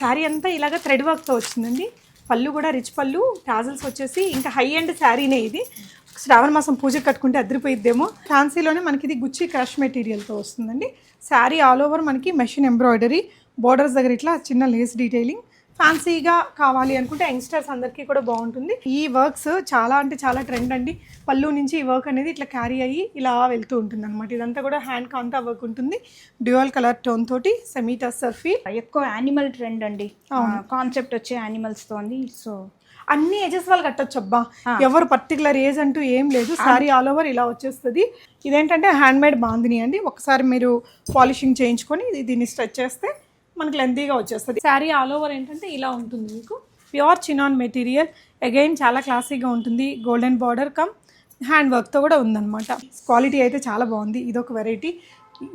శారీ అంతా ఇలాగ థ్రెడ్ వర్క్తో వచ్చిందండి. పళ్ళు కూడా రిచ్ పళ్ళు టాజల్స్ వచ్చేసి ఇంకా హై అండ్ శారీనే ఇది. శ్రావణ మాసం పూజ కట్టుకుంటే అదిరిపోయిద్దేమో. ఫ్యాన్సీలోనే మనకి ఇది గుచ్చి క్రష్ మెటీరియల్తో వస్తుందండి. శారీ ఆల్ ఓవర్ మనకి మెషిన్ ఎంబ్రాయిడరీ బోర్డర్స్ దగ్గర ఇట్లా చిన్న లేస్ డీటెయిలింగ్ ఫ్యాన్సీగా కావాలి అనుకుంటే యంగ్స్టర్స్ అందరికీ కూడా బాగుంటుంది. ఈ వర్క్స్ చాలా అంటే చాలా ట్రెండ్ అండి. పళ్ళు నుంచి ఈ వర్క్ అనేది ఇట్లా క్యారీ అయ్యి ఇలా వెళ్తూ ఉంటుంది అనమాట ఇదంతా కూడా హ్యాండ్ కాంతా వర్క్ ఉంటుంది. డ్యూయల్ కలర్ టోన్ తోటి సెమీ టస్సర్ ఫీల్ ఎక్కువ యానిమల్ ట్రెండ్ అండి. కాన్సెప్ట్ వచ్చే యానిమల్స్ తోంది సో అన్ని ఏజెస్ వాళ్ళు కట్టొచ్చు అబ్బా. ఎవరు పర్టికులర్ ఏజ్ అంటూ ఏం లేదు. సారీ ఆల్ ఓవర్ ఇలా వచ్చేస్తుంది. ఇదేంటంటే హ్యాండ్ మేడ్ బాందిని అండి. ఒకసారి మీరు పాలిషింగ్ చేయించుకొని దీన్ని స్ట్రెచ్ చేస్తే మనకి లెంతీగా వచ్చేస్తుంది. శారీ ఆల్ ఓవర్ ఏంటంటే ఇలా ఉంటుంది మీకు. ప్యూర్ చినాన్ మెటీరియల్ అగైన్ చాలా క్లాసీగా ఉంటుంది. గోల్డెన్ బార్డర్ కమ్ హ్యాండ్ వర్క్తో కూడా ఉందన్నమాట. క్వాలిటీ అయితే చాలా బాగుంది. ఇదొక వెరైటీ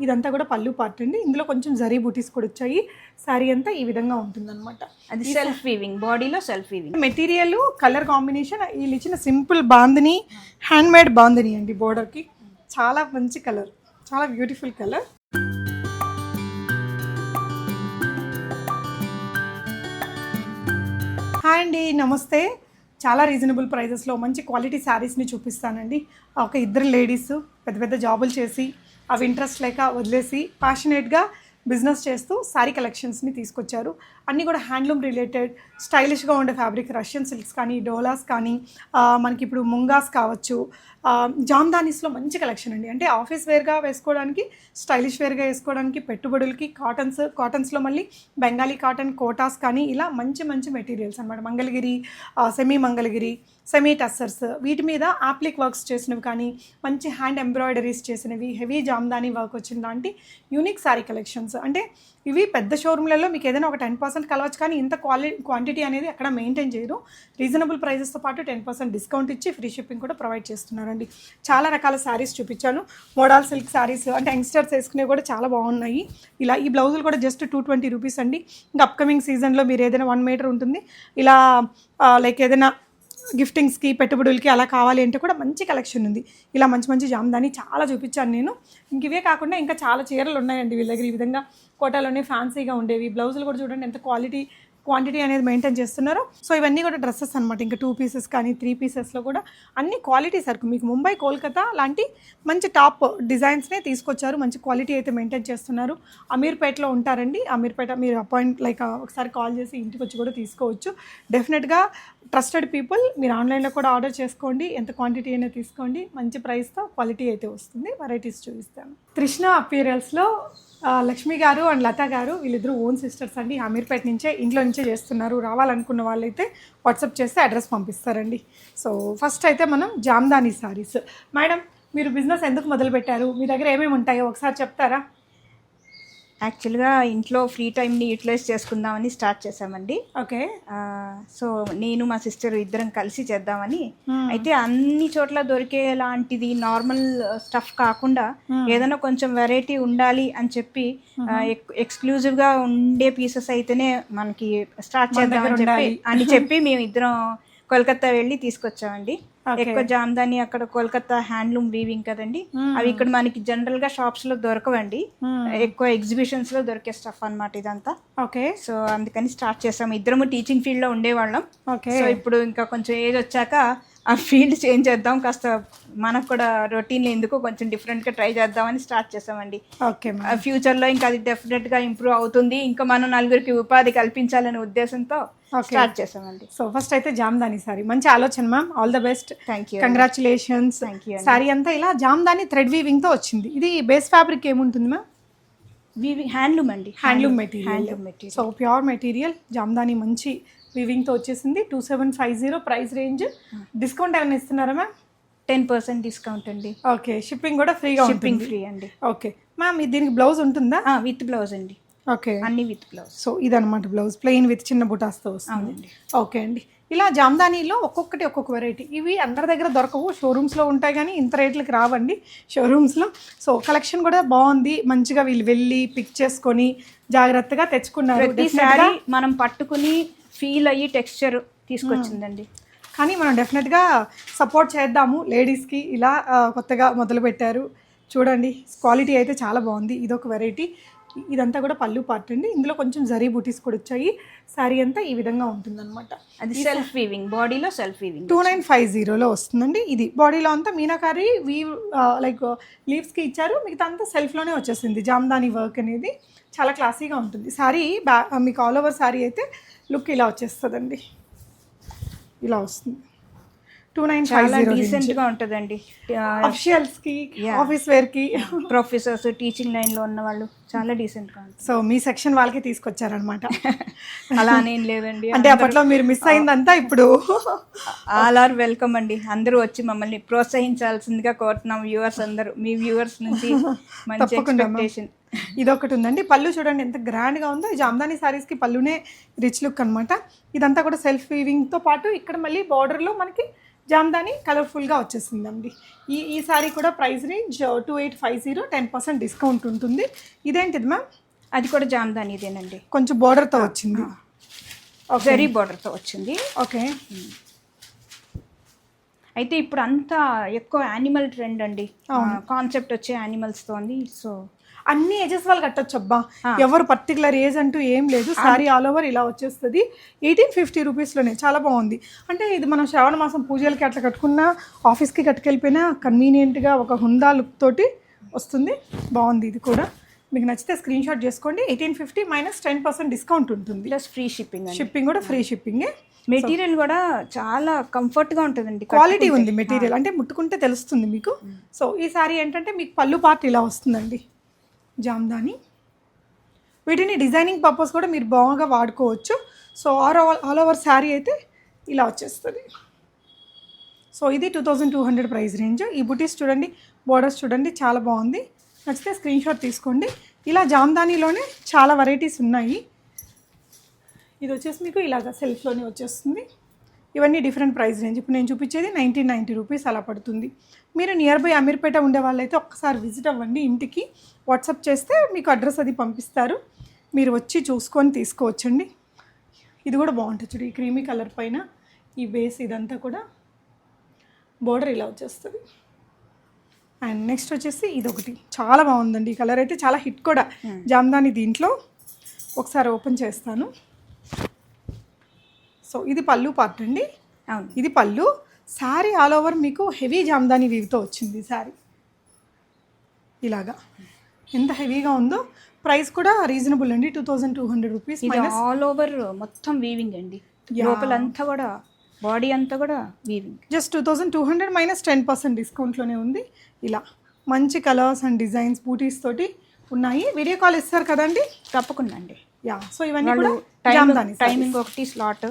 ఇదంతా కూడా పళ్ళు పార్ట్ అండి. ఇందులో కొంచెం జరీ బూటీస్ కూడా వచ్చాయి. శారీ అంతా ఈ విధంగా ఉంటుందన్నమాట. అది సెల్ఫ్ వీవింగ్ బాడీలో self weaving material colour combination వీళ్ళు ఇచ్చిన simple bandhani hand made bandhani అండి బోర్డర్కి చాలా మంచి కలర్ చాలా బ్యూటిఫుల్ కలర్ హాయ్ అండి నమస్తే. చాలా రీజనబుల్ ప్రైజెస్లో మంచి క్వాలిటీ శారీస్ని చూపిస్తానండి. ఒక ఇద్దరు లేడీస్ పెద్ద పెద్ద జాబులు చేసి అవి ఇంట్రెస్ట్ లేక వదిలేసి ప్యాషనేట్గా బిజినెస్ చేస్తూ శారీ కలెక్షన్స్ని తీసుకొచ్చారు. అన్నీ కూడా హ్యాండ్లూమ్ రిలేటెడ్ స్టైలిష్గా ఉండే ఫ్యాబ్రిక్ రష్యన్ సిల్క్స్ కానీ డోలాస్ కానీ మనకి ఇప్పుడు ముంగాస్ కావచ్చు జామ్దానీస్లో మంచి కలెక్షన్ అండి. అంటే ఆఫీస్ వేర్గా వేసుకోవడానికి స్టైలిష్ వేర్గా వేసుకోవడానికి పెట్టుబడులకి కాటన్స్ కాటన్స్లో మళ్ళీ బెంగాలీ కాటన్ కోటాస్ కానీ ఇలా మంచి మంచి మెటీరియల్స్ అనమాట Mangalagiri semi Mangalagiri semi tussars వీటి మీద ఆప్లిక్ వర్క్స్ చేసినవి కానీ మంచి హ్యాండ్ ఎంబ్రాయిడరీస్ చేసినవి హెవీ జామ్దానీ వర్క్ వచ్చిన లాంటి యూనిక్ శారీ కలెక్షన్స్. అంటే ఇవి పెద్ద షోరూమ్లలో మీకు ఏదైనా ఒక టెన్ పర్సెంట్ కలవచ్చు కానీ ఇంత క్వాలిటీ క్వాంటిటీ అనేది అక్కడ మెయింటైన్ చేయరు. రీజనబుల్ ప్రైజెస్తో పాటు టెన్ పర్సెంట్ డిస్కౌంట్ ఇచ్చి ఫ్రీ షిప్పింగ్ కూడా ప్రొవైడ్ చేస్తున్నారండి. చాలా రకాల శారీస్ చూపించాను. మోడల్ సిల్క్ శారీస్ అంటే యంగ్స్టర్స్ వేసుకునేవి కూడా చాలా బాగున్నాయి. ఇలా ఈ బ్లౌజులు కూడా జస్ట్ టూ ట్వంటీ రూపీస్ అండి. ఇంకా అప్కమింగ్ సీజన్లో మీరు ఏదైనా వన్ మీటర్ ఉంటుంది. ఇలా లైక్ ఏదైనా గిఫ్టింగ్స్కి పెట్టుబడులకి అలా కావాలి అంటే కూడా మంచి కలెక్షన్ ఉంది. ఇలా మంచి మంచి జామ్దాని చాలా చూపించాను నేను. ఇంక ఇవే కాకుండా ఇంకా చాలా చీరలు ఉన్నాయండి వీళ్ళ దగ్గర ఈ విధంగా. కోటాలోనే ఫ్యాన్సీగా ఉండేవి. బ్లౌజులు కూడా చూడండి ఎంత క్వాలిటీ క్వాంటిటీ అనేది మెయింటైన్ చేస్తున్నారు. సో ఇవన్నీ కూడా డ్రెస్సెస్ అనమాట ఇంకా టూ పీసెస్ కానీ త్రీ పీసెస్లో కూడా అన్ని క్వాలిటీ సరుకు. మీకు ముంబై కోల్కతా లాంటి మంచి టాప్ డిజైన్స్నే తీసుకొచ్చారు. మంచి క్వాలిటీ అయితే మెయింటైన్ చేస్తున్నారు. అమీర్పేటలో ఉంటారండి. అమీర్పేట మీరు అపాయింట్ లైక్ ఒకసారి కాల్ చేసి ఇంటికి వచ్చి కూడా తీసుకోవచ్చు. డెఫినెట్గా ట్రస్టెడ్ పీపుల్ మీరు ఆన్లైన్లో కూడా ఆర్డర్ చేసుకోండి. ఎంత క్వాంటిటీ అయినా తీసుకోండి. మంచి ప్రైస్తో క్వాలిటీ అయితే వస్తుంది. వెరైటీస్ చూపిస్తాను. తృష్ణ అపీరియల్స్లో లక్ష్మి గారు అండ్ లత గారు వీళ్ళిద్దరూ ఓన్ సిస్టర్స్ అండి. అమీర్పేట నుంచే ఇంట్లో నుంచే చేస్తున్నారు. రావాలనుకున్న వాళ్ళైతే వాట్సాప్ చేస్తే అడ్రస్ పంపిస్తారండి. సో ఫస్ట్ అయితే మనం జామ్దాని సారీస్ మేడం మీరు బిజినెస్ ఎందుకు మొదలుపెట్టారు? మీ దగ్గర ఏమేమి ఉంటాయో ఒకసారి చెప్తారా? యాక్చువల్గా ఇంట్లో ఫ్రీ టైంని యూటిలైజ్ చేసుకుందామని స్టార్ట్ చేసామండి ఓకే. సో నేను మా సిస్టర్ ఇద్దరం కలిసి చేద్దామని. అయితే అన్ని చోట్ల దొరికే లాంటిది నార్మల్ స్టఫ్ కాకుండా ఏదైనా కొంచెం వెరైటీ ఉండాలి అని చెప్పి ఎక్స్క్లూజివ్గా ఉండే పీసెస్ అయితేనే మనకి స్టార్ట్ చేద్దామని చెప్పి అని చెప్పి మేము ఇద్దరం కోల్కతా వెళ్ళి తీసుకొచ్చామండి. ఎక్కువ జామ్దాని అక్కడ కోల్కతా హ్యాండ్లూమ్ వీవింగ్ కదండి. అవి ఇక్కడ మనకి జనరల్గా షాప్స్లో దొరకవండి. ఎక్కువ ఎగ్జిబిషన్స్లో దొరికే స్టఫ్ అన్నమాట ఇదంతా. ఓకే. సో అందుకని స్టార్ట్ చేసాము. ఇద్దరము టీచింగ్ ఫీల్డ్లో ఉండేవాళ్ళం. సో ఇప్పుడు ఇంకా కొంచెం ఏజ్ వచ్చాక ఆ ఫీల్డ్ చేంజ్ చేద్దాం కాస్త మనకు కూడా రొటీన్ ఎందుకు కొంచెం డిఫరెంట్గా ట్రై చేద్దామని స్టార్ట్ చేసామండి ఓకే ఆ ఫ్యూచర్లో ఇంకా అది డెఫినెట్గా ఇంప్రూవ్ అవుతుంది. ఇంకా మనం నలుగురికి ఉపాధి కల్పించాలనే ఉద్దేశంతో స్టార్ట్ చేసామండి సో ఫస్ట్ అయితే జామ్దాని సారీ. మంచి ఆలోచన ma'am. All the best thank you congratulations Thank you saree అంతా ఇలా జామ్దాని థ్రెడ్ వీవింగ్తో వచ్చింది. ఇది బేస్ ఫ్యాబ్రిక్ ఏముంటుంది మ్యామ్? వీవింగ్ హ్యాండ్లూమ్ అండి. Handloom material handloom material so pure material jamdani మంచి వీవింగ్తో వచ్చేసింది. Two seven five zero price range discount ఏమైనా ఇస్తున్నారా మ్యామ్ టెన్ పర్సెంట్ డిస్కౌంట్ అండి. ఓకే షిప్పింగ్ కూడా ఫ్రీగా షిప్పింగ్ ఫ్రీ అండి. ఓకే మ్యామ్ దీనికి బ్లౌజ్ ఉంటుందా? విత్ బ్లౌజ్ అండి. ఓకే అన్ని విత్ బ్లౌజ్ సో ఇదనమాట బ్లౌజ్ ప్లెయిన్ విత్ చిన్న బుటాస్తో వస్తుంది. ఓకే అండి. ఇలా జామ్దానీలో ఒక్కొక్కటి ఒక్కొక్క వెరైటీ ఇవి అందరి దగ్గర దొరకవు. షోరూమ్స్లో ఉంటాయి కానీ ఇంత రేట్లకి రావండి షోరూమ్స్లో సో కలెక్షన్ కూడా బాగుంది. మంచిగా వీళ్ళు వెళ్ళి పిక్ చేసుకొని జాగ్రత్తగా తెచ్చుకున్నారు. ప్రతిసారి మనం పట్టుకుని ఫీల్ అయ్యి టెక్స్చర్ తీసుకొచ్చిందండి. కానీ మనం డెఫినెట్గా సపోర్ట్ చేద్దాము లేడీస్కి ఇలా కొత్తగా మొదలుపెట్టారు. చూడండి క్వాలిటీ అయితే చాలా బాగుంది. ఇదొక వెరైటీ ఇదంతా కూడా పళ్ళు పార్ట్ అండి. ఇందులో కొంచెం జరీ బూటీస్ కూడా వచ్చాయి. శారీ అంతా ఈ విధంగా ఉంటుందన్నమాట. అది సెల్ఫ్ వీవింగ్ బాడీలో self weaving two nine five జీరోలో వస్తుందండి. ఇది బాడీలో అంతా మీనాకారి వీ లైక్ లీవ్స్కి ఇచ్చారు. మిగతా అంతా సెల్ఫ్లోనే వచ్చేసింది. జామ్దాని వర్క్ అనేది చాలా క్లాసీగా ఉంటుంది. శారీ బ్యా మీకు ఆల్ ఓవర్ శారీ అయితే లుక్ ఇలా వచ్చేస్తుందండి. ఇలా వస్తుంది. టూ నైన్ చాలా డీసెంట్గా ఉంటదండి. అఫిషియల్స్కి ఆఫీస్ వేర్కి ప్రొఫెసర్స్ టీచింగ్ లైన్లో ఉన్న వాళ్ళు చాలా డీసెంట్గా ఉంటుంది సో మీ సెక్షన్ వాళ్ళకి తీసుకొచ్చారనమాట అలా అనేం లేదండి. అంటే అప్పట్లో మీరు మిస్ అయిందంతా ఇప్పుడు. ఆల్ ఆర్ వెల్కమ్ అండి. అందరూ వచ్చి మమ్మల్ని ప్రోత్సహించాల్సిందిగా కోరుతున్నాం వ్యూవర్స్ అందరూ. మీ వ్యూవర్స్ నుంచి మంచి. ఎక్స్పెక్టేషన్ ఇదొకటి ఉందండి పళ్ళు చూడండి ఎంత గ్రాండ్గా ఉందో. ఈ జామ్దాని శారీస్కి పళ్ళునే రిచ్ లుక్ అనమాట ఇదంతా కూడా సెల్ఫ్ వీవింగ్తో పాటు ఇక్కడ మళ్ళీ బార్డర్లో మనకి జామ్దాని కలర్ఫుల్గా వచ్చేసిందండి. ఈ ఈ శారీ కూడా price range two eight five zero ten percent discount ఉంటుంది. ఇదేంటిది మ్యామ్? అది కూడా జామ్దాని ఇదేనండి. కొంచెం బార్డర్తో వచ్చింది. జరీ border తో వచ్చింది. ఓకే. అయితే ఇప్పుడు అంతా ఎక్కువ యానిమల్ ట్రెండ్ అండి. కాన్సెప్ట్ వచ్చే యానిమల్స్ తోంది సో అన్ని ఏజెస్ వాళ్ళు కట్టొచ్చు అబ్బా ఎవరు పర్టికులర్ ఏజ్ అంటూ ఏం లేదు. సారీ ఆల్ ఓవర్ ఇలా వచ్చేస్తుంది. ఎయిటీన్ ఫిఫ్టీ రూపీస్లోనే చాలా బాగుంది. అంటే ఇది మనం శ్రావణ మాసం పూజలకి అట్లా కట్టుకున్నా ఆఫీస్కి కట్టుకెళ్ళిపోయినా కన్వీనియంట్గా ఒక హుందా లుక్ తోటి వస్తుంది. బాగుంది ఇది కూడా. మీకు నచ్చితే స్క్రీన్ షాట్ చేసుకోండి. Eighteen fifty minus ten percent discount ఉంటుంది. ప్లస్ ఫ్రీ షిప్పింగ్ షిప్పింగ్ కూడా ఫ్రీ షిప్పింగే మెటీరియల్ కూడా చాలా కంఫర్ట్గా ఉంటుందండి క్వాలిటీ ఉంది మెటీరియల్ అంటే ముట్టుకుంటే తెలుస్తుంది మీకు. సో ఈ సారీ ఏంటంటే మీకు పళ్ళు పార్ట్ ఇలా వస్తుందండి. జామ్దాని. వీటిని డిజైనింగ్ పర్పస్ కూడా మీరు బాగా వాడుకోవచ్చు. So all all over saree అయితే ఇలా వచ్చేస్తుంది. సో ఇది two thousand two hundred price range. ఈ బుటీస్ చూడండి బోర్డర్స్ చూడండి చాలా బాగుంది. నచ్చితే స్క్రీన్ షాట్ తీసుకోండి. ఇలా జామ్దానీలోనే చాలా వెరైటీస్ ఉన్నాయి. ఇది వచ్చేసి మీకు ఇలాగ సెల్ఫ్లోనే వచ్చేస్తుంది. ఇవన్నీ డిఫరెంట్ ప్రైస్ రేంజ్ ఇప్పుడు నేను చూపించేది నైన్టీన్ నైంటీ రూపీస్ అలా పడుతుంది. మీరు నియర్ బై అమీర్పేట ఉండే వాళ్ళైతే ఒక్కసారి విజిట్ అవ్వండి ఇంటికి. వాట్సాప్ చేస్తే మీకు అడ్రస్ అది పంపిస్తారు. మీరు వచ్చి చూసుకొని తీసుకోవచ్చండి. ఇది కూడా బాగుంటుంది చూడు ఈ క్రీమీ కలర్ పైన ఈ బేస్ ఇదంతా కూడా బోర్డర్ ఇలా వచ్చేస్తుంది. అండ్ నెక్స్ట్ వచ్చేసి ఇది ఒకటి చాలా బాగుందండి. ఈ కలర్ అయితే చాలా హిట్ కూడా. జామ్దాని దీంట్లో ఒకసారి ఓపెన్ చేస్తాను. సో ఇది పళ్ళు పార్ట్ అండి. అవును. ఇది పళ్ళు. శారీ ఆల్ ఓవర్ మీకు హెవీ జామ్దాని వీవ్తో వచ్చింది శారీ ఇలాగా. ఎంత హెవీగా ఉందో. ప్రైస్ కూడా రీజనబుల్ అండి. Two thousand two hundred rupees all over మొత్తం వీవింగ్ అండి. లోపలంతా కూడా బాడీ అంతా కూడా weaving just two thousand two hundred minus ten percent డిస్కౌంట్లోనే ఉంది. ఇలా. మంచి కలర్స్ అండ్ డిజైన్స్ బూటీస్ తోటి ఉన్నాయి. వీడియో కాల్ ఇస్తారు కదండి? తప్పకుండా అండి. యా సో ఇవన్నీ కూడా జామ్దాని టైమింగ్ ఒకటి slot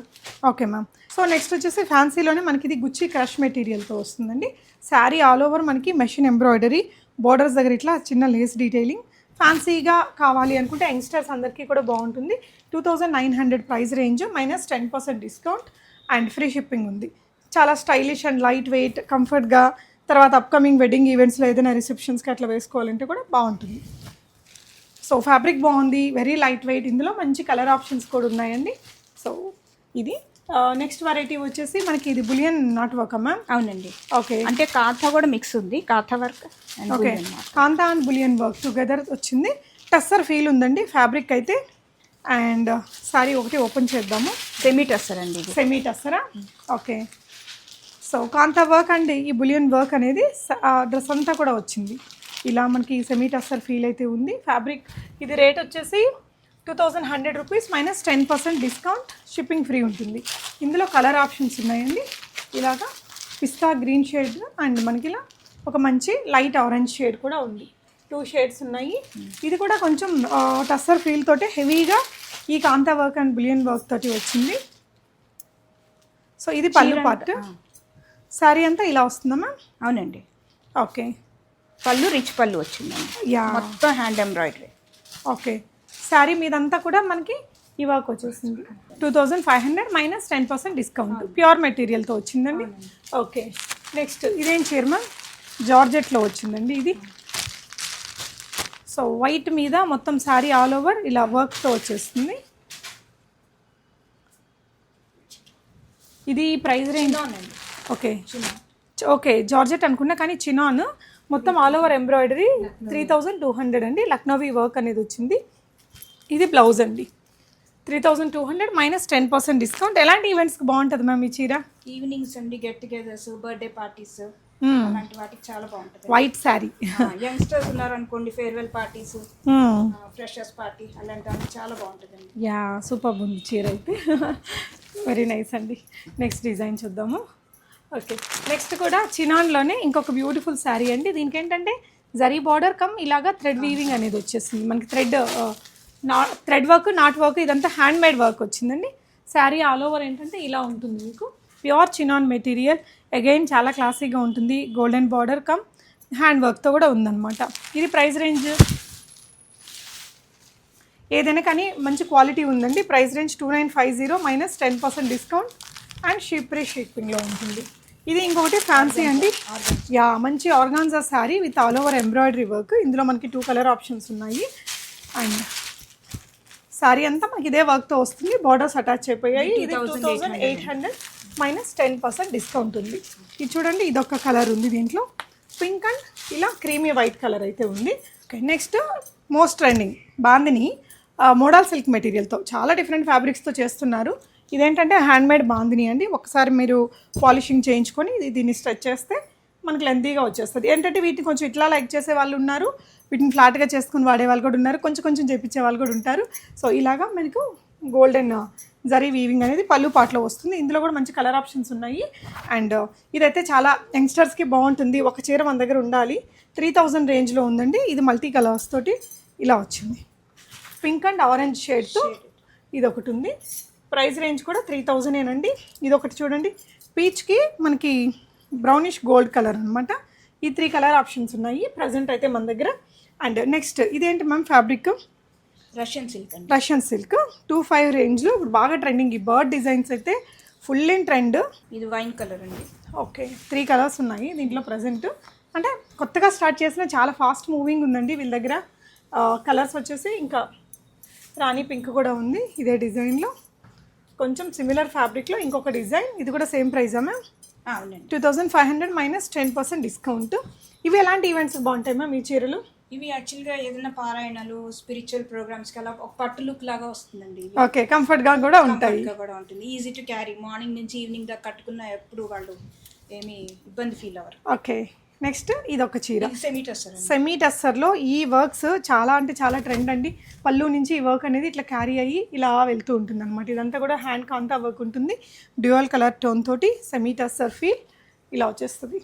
okay ma'am so next వచ్చేసి ఫ్యాన్సీలోనే మనకి ఇది గుచ్చి క్రష్ మెటీరియల్తో వస్తుందండి. శారీ ఆల్ ఓవర్ మనకి మెషిన్ ఎంబ్రాయిడరీ బోర్డర్స్ దగ్గర ఇట్లా చిన్న లేస్ డీటెయిలింగ్ ఫ్యాన్సీగా కావాలి అనుకుంటే యంగ్స్టర్స్ అందరికీ కూడా బాగుంటుంది. Two thousand nine hundred price range minus ten percent discount and free shipping ఉంది. చాలా స్టైలిష్ అండ్ లైట్ వెయిట్ కంఫర్ట్గా తర్వాత అప్కమింగ్ వెడ్డింగ్ ఈవెంట్స్లో ఏదైనా రిసెప్షన్స్కి అట్లా వేసుకోవాలంటే కూడా బాగుంటుంది. సో ఫ్యాబ్రిక్ బాగుంది వెరీ లైట్ వెయిట్ ఇందులో మంచి కలర్ ఆప్షన్స్ కూడా ఉన్నాయండి. సో ఇది నెక్స్ట్ వెరైటీ వచ్చేసి మనకి ఇది బులియన్ నాట్ వర్క్ మ్యామ్ అవునండి. ఓకే అంటే కాథా కూడా మిక్స్ ఉంది. Katha work okay kantha and bullion work together వచ్చింది. టస్సర్ ఫీల్ ఉందండి ఫ్యాబ్రిక్ అయితే. అండ్ సారీ ఒకటి ఓపెన్ చేద్దాము. సెమీ టస్సర్ అండి సెమీ టస్సరా? ఓకే సో కాంతా వర్క్ అండి. ఈ బులియన్ వర్క్ అనేది డ్రెస్ అంతా కూడా వచ్చింది. ఇలా మనకి సెమీ టస్సర్ ఫీల్ అయితే ఉంది. ఫ్యాబ్రిక్ ఇది రేట్ వచ్చేసి two thousand hundred rupees minus ten percent discount shipping free ఉంటుంది. ఇందులో కలర్ ఆప్షన్స్ ఉన్నాయండి. ఇలాగా పిస్తా గ్రీన్ షేడ్ అండ్ మనకి ఇలా ఒక మంచి లైట్ ఆరెంజ్ షేడ్ కూడా ఉంది. టూ షేడ్స్ ఉన్నాయి. ఇది కూడా కొంచెం టస్సర్ ఫీల్ తోటి హెవీగా ఈ kantha work and bullion work తోటి వచ్చింది. సో ఇది పళ్ళు పార్ట్ శారీ అంతా ఇలా వస్తుందా మ్యామ్? అవునండి. ఓకే పళ్ళు రిచ్ పళ్ళు వచ్చిందండి యా. మొత్తం హ్యాండ్ ఎంబ్రాయిడరీ ఓకే. శారీ మీదంతా కూడా మనకి ఈ వర్క్ వచ్చేసింది. Two thousand five hundred minus ten percent discount pure మెటీరియల్తో వచ్చిందండి. ఓకే. నెక్స్ట్ ఇదేం చీర మ్యామ్ జార్జెట్లో వచ్చిందండి ఇది. సో వైట్ మీద మొత్తం శారీ ఆల్ ఓవర్ ఇలా వర్క్తో వచ్చేస్తుంది. ఇది price range okay. Okay georgette అనుకున్నా కానీ చినాన్ మొత్తం all over embroidery three thousand two hundred అండి. లక్నోవి వర్క్ అనేది వచ్చింది. ఇది బ్లౌజ్ అండి. Three thousand two hundred minus ten percent discount ఎలాంటి ఈవెంట్స్కి బాగుంటుంది మ్యామ్ ఈ చీర? ఈవినింగ్స్ అండి గెట్ టుగెదర్స్ బర్త్డే పార్టీస్. అలాంటి వాటికి చాలా బాగుంటుంది. వైట్ శారీ యంగ్స్టర్స్ ఉన్నారు అనుకోండి ఫేర్వెల్ పార్టీస్ ఫ్రెషర్స్ పార్టీ అలాంటి చాలా బాగుంటుందండి. యా సూపర్ ఉంది చీర అయితే. వెరీ నైస్ అండి. నెక్స్ట్ డిజైన్ చూద్దాము. ఓకే. నెక్స్ట్ కూడా చినాన్లోనే ఇంకొక బ్యూటిఫుల్ శారీ అండి. దీనికి ఏంటంటే జరీ బార్డర్ కమ్ ఇలాగా థ్రెడ్ వీవింగ్ అనేది వచ్చేసింది. మనకి థ్రెడ్ uh, నా థ్రెడ్ వర్క్ నాట్ వర్క్ ఇదంతా హ్యాండ్ మేడ్ వర్క్ వచ్చిందండి. శారీ ఆల్ ఓవర్ ఏంటంటే ఇలా ఉంటుంది మీకు. ప్యూర్ చినాన్ మెటీరియల్ అగైన్ చాలా క్లాసీగా ఉంటుంది. గోల్డెన్ బార్డర్ కమ్ హ్యాండ్ వర్క్తో కూడా ఉందన్నమాట. ఇది ప్రైస్ రేంజ్ ఏదైనా కానీ మంచి క్వాలిటీ ఉందండి. Price range two nine five zero minus ten percent discount and షిప్రీ షిప్పింగ్లో ఉంటుంది. ఇది ఇంకొకటి ఫ్యాన్సీ అండి. యా మంచి organza saree with all over embroidery work. ఇందులో మనకి టూ కలర్ ఆప్షన్స్ ఉన్నాయి. అండ్ శారీ అంతా మనకి ఇదే వర్క్తో వస్తుంది. బార్డర్స్ అటాచ్ అయిపోయాయి. ఇది two thousand eight hundred minus ten percent discount ఉంది. ఇది చూడండి ఇదొక కలర్ ఉంది దీంట్లో. పింక్ అండ్ ఇలా క్రీమీ వైట్ కలర్ అయితే ఉంది. Okay next most trending. Bandhani model silk మెటీరియల్తో. చాలా డిఫరెంట్ ఫ్యాబ్రిక్స్తో చేస్తున్నారు. ఇదేంటంటే హ్యాండ్ మేడ్ బాందిని అండి. ఒకసారి మీరు పాలిషింగ్ చేయించుకొని ఇది దీన్ని స్ట్రెచ్ చేస్తే మనకి లెంతీగా వచ్చేస్తుంది. ఏంటంటే వీటిని కొంచెం ఇట్లా లైక్ చేసే వాళ్ళు ఉన్నారు. వీటిని ఫ్లాట్గా చేసుకుని వాడే వాళ్ళు కూడా ఉన్నారు. కొంచెం కొంచెం చేపించే వాళ్ళు కూడా ఉంటారు. సో ఇలాగా మనకు గోల్డెన్ జరీ వీవింగ్ అనేది పళ్ళు పాటలో వస్తుంది. ఇందులో కూడా మంచి కలర్ ఆప్షన్స్ ఉన్నాయి. అండ్ ఇదైతే చాలా యంగ్స్టర్స్కి బాగుంటుంది. ఒక చీర మన దగ్గర ఉండాలి. త్రీ థౌజండ్ రేంజ్లో ఉందండి. ఇది మల్టీ కలర్స్ తోటి ఇలా వచ్చింది. పింక్ అండ్ ఆరెంజ్ షేడ్తో ఇది ఒకటి ఉంది. ప్రైస్ రేంజ్ కూడా త్రీ థౌజండేనండి ఇది ఒకటి చూడండి. పీచ్కి మనకి బ్రౌనిష్ గోల్డ్ కలర్ అనమాట ఈ త్రీ కలర్ ఆప్షన్స్ ఉన్నాయి. ప్రజెంట్ అయితే మన దగ్గర. అండ్ నెక్స్ట్ ఇదేంటి ma'am fabric? Russian silk Russian silk. Two five రేంజ్లో ఇప్పుడు బాగా ట్రెండింగ్. ఈ బర్డ్ డిజైన్స్ అయితే ఫుల్ ఇన్ ట్రెండ్. ఇది వైన్ కలర్ అండి. ఓకే. త్రీ కలర్స్ ఉన్నాయి దీంట్లో ప్రజెంట్ అంటే కొత్తగా స్టార్ట్ చేసిన చాలా ఫాస్ట్ మూవింగ్ ఉందండి వీళ్ళ దగ్గర. కలర్స్ వచ్చేసి ఇంకా రాణి పింక్ కూడా ఉంది ఇదే డిజైన్లో. కొంచెం సిమిలర్ ఫ్యాబ్రిక్లో ఇంకొక డిజైన్ ఇది కూడా సేమ్ ప్రైజా మ్యామ్ అవునండి. Two thousand five hundred minus ten percent discount ఇవి ఎలాంటి ఈవెంట్స్ బాగుంటాయి మ్యామ్ ఈ చీరలు? ఇవి యాక్చువల్గా ఏదైనా పారాయణలు స్పిరిచువల్ ప్రోగ్రామ్స్కి అలా ఒక పట్టు లుక్ లాగా వస్తుందండి ఓకే కంఫర్ట్గా కూడా ఉంటాయి. గా కూడా ఉంటుంది. ఈజీ టు క్యారీ మార్నింగ్ నుంచి ఈవినింగ్ దాకా కట్టుకున్న ఎప్పుడు వాళ్ళు ఏమీ ఇబ్బంది ఫీల్ అవ్వరు. ఓకే నెక్స్ట్ ఇది ఒక చీర సెమీ టస్సర్లో ఈ వర్క్స్ చాలా అంటే చాలా ట్రెండ్ అండి. పళ్ళు నుంచి ఈ వర్క్ అనేది ఇట్లా క్యారీ అయ్యి ఇలా వెళ్తూ ఉంటుంది అనమాట ఇదంతా కూడా హ్యాండ్ కాంతా వర్క్ ఉంటుంది. డ్యూయల్ కలర్ టోన్ తోటి సెమీ టస్సర్ ఫీల్ ఇలా వచ్చేస్తుంది.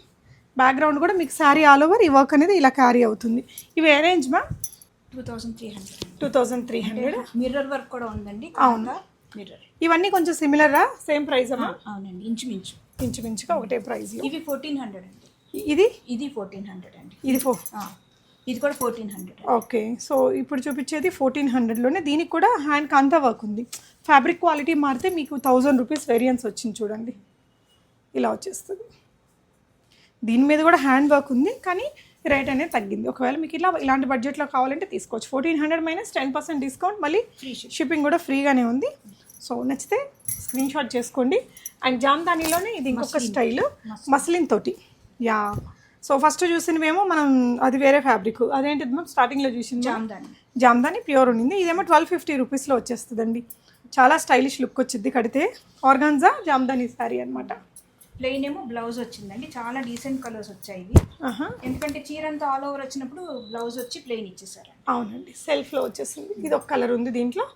బ్యాక్గ్రౌండ్ కూడా మీకు శారీ ఆల్ ఓవర్ ఈ వర్క్ అనేది ఇలా క్యారీ అవుతుంది. ఇవి arrange ma'am two thousand three hundred two thousand three hundred mirror work కూడా ఉందండి. అవునా? మిర్రర్ ఇవన్నీ కొంచెం సిమిలరా సేమ్ ప్రైస్ అవునండి. ఇంచుమించు. ఇంచుమించుగా ఒకటే ప్రైస్ ఇవి ఫోర్టీన్ హండ్రెడ్ అండి. ఇది? ఇది ఫోర్టీన్ హండ్రెడ్ అండి. ఇది ఫో ఇది కూడా ఫోర్టీన్ హండ్రెడ్ ఓకే సో ఇప్పుడు చూపించేది ఫోర్టీన్ హండ్రెడ్లోనే దీనికి కూడా హ్యాండ్ కాంతా వర్క్ ఉంది. ఫ్యాబ్రిక్ క్వాలిటీ మారితే మీకు థౌజండ్ రూపీస్ వేరియన్స్ వచ్చింది చూడండి. ఇలా వచ్చేస్తుంది. దీని మీద కూడా హ్యాండ్ వర్క్ ఉంది కానీ రేట్ అనేది తగ్గింది. ఒకవేళ మీకు ఇలా ఇలాంటి బడ్జెట్లో కావాలంటే తీసుకోవచ్చు. Fourteen hundred minus ten percent discount మళ్ళీ. షిప్పింగ్ కూడా ఫ్రీగానే ఉంది. సో నచ్చితే స్క్రీన్ షాట్ చేసుకోండి అండ్ జామ్దానీలోనే ఇది ఇంకొక స్టైల్ మస్లిన్ తోటి. యా. సో ఫస్ట్ చూసినవేమో మనం అది వేరే ఫ్యాబ్రిక్ అదేంటిది మ్యామ్ స్టార్టింగ్లో చూసింది? జామ్దాని. జామ్దాని ప్యూర్ ఉండింది ఇదేమో ట్వెల్వ్ ఫిఫ్టీ రూపీస్లో వచ్చేస్తుందండి. చాలా స్టైలిష్ లుక్ వచ్చింది కడితే. ఆర్గాన్జా జామ్దాని శారీ అనమాట ప్లెయిన్ ఏమో బ్లౌజ్ వచ్చిందండి. చాలా డీసెంట్ కలర్స్ వచ్చాయి ఇవి. ఎందుకంటే చీర అంతా ఆల్ ఓవర్ వచ్చినప్పుడు బ్లౌజ్ వచ్చి ప్లెయిన్ ఇచ్చేసారు. అవునండి. సెల్ఫ్లో వచ్చేసింది. ఇది ఒక కలర్ ఉంది దీంట్లో.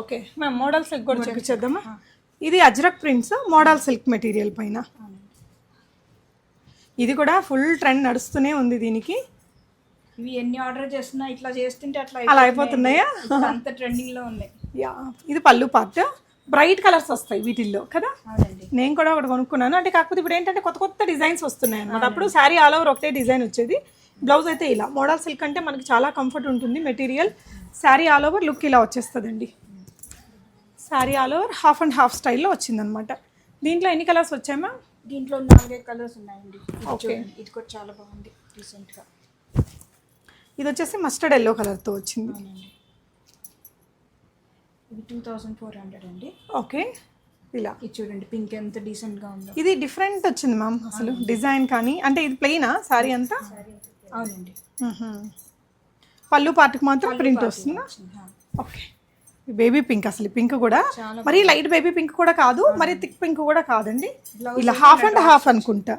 ఓకే మేము మోడల్ సిల్క్ కూడా చూపించేద్దామా ఇది ajrakh prints model silk material పైన. ఇది కూడా ఫుల్ ట్రెండ్ నడుస్తూనే ఉంది దీనికి. ఇవి ఎన్ని ఆర్డర్ చేస్తున్నా ఇట్లా చేస్తుంటే అట్లా అలా అయిపోతున్నాయా? అంత ట్రెండింగ్లో ఉన్నాయి యా ఇది పళ్ళు పార్ట్. బ్రైట్ కలర్స్ వస్తాయి వీటిల్లో కదా? నేను కూడా ఒకటి కొనుక్కున్నాను. అంటే కాకపోతే ఇప్పుడు ఏంటంటే కొత్త కొత్త డిజైన్స్ వస్తున్నాయి అనమాట అప్పుడు శారీ ఆల్ ఓవర్ ఒకటే డిజైన్ వచ్చేది. బ్లౌజ్ అయితే ఇలా. మోడల్ సిల్క్ అంటే మనకి చాలా కంఫర్ట్ ఉంటుంది material saree all over look ఇలా వచ్చేస్తుందండి. Saree all over half and half స్టైల్లో వచ్చిందనమాట దీంట్లో ఎన్ని కలర్స్ వచ్చాయమ్మా దీంట్లో నాలుగైదు కలర్స్ ఉన్నాయండి. చూడండి. ఇది కూడా చాలా బాగుంది రీసెంట్గా ఇది వచ్చేసి మస్టర్డ్ ఎల్లో కలర్తో వచ్చింది. అవునండి. ఇది టూ థౌసండ్ ఫోర్ హండ్రెడ్ అండి. ఓకే. ఇలా. ఇది చూడండి పింక్ ఎంత డీసెంట్గా ఉందో. ఇది డిఫరెంట్ వచ్చింది మ్యామ్ అసలు డిజైన్ కానీ అంటే ఇది ప్లెయినా శారీ అంతా? అవునండి. పళ్ళు పార్ట్కి మాత్రం ప్రింట్ వస్తుందా. ఓకే. బేబీ పింక్ అసలు పింక్ కూడా. మరి లైట్ బేబీ పింక్ కూడా కాదు మరి థిక్ పింక్ కూడా కాదండి. ఇలా హాఫ్ అండ్ హాఫ్ అనుకుంటా.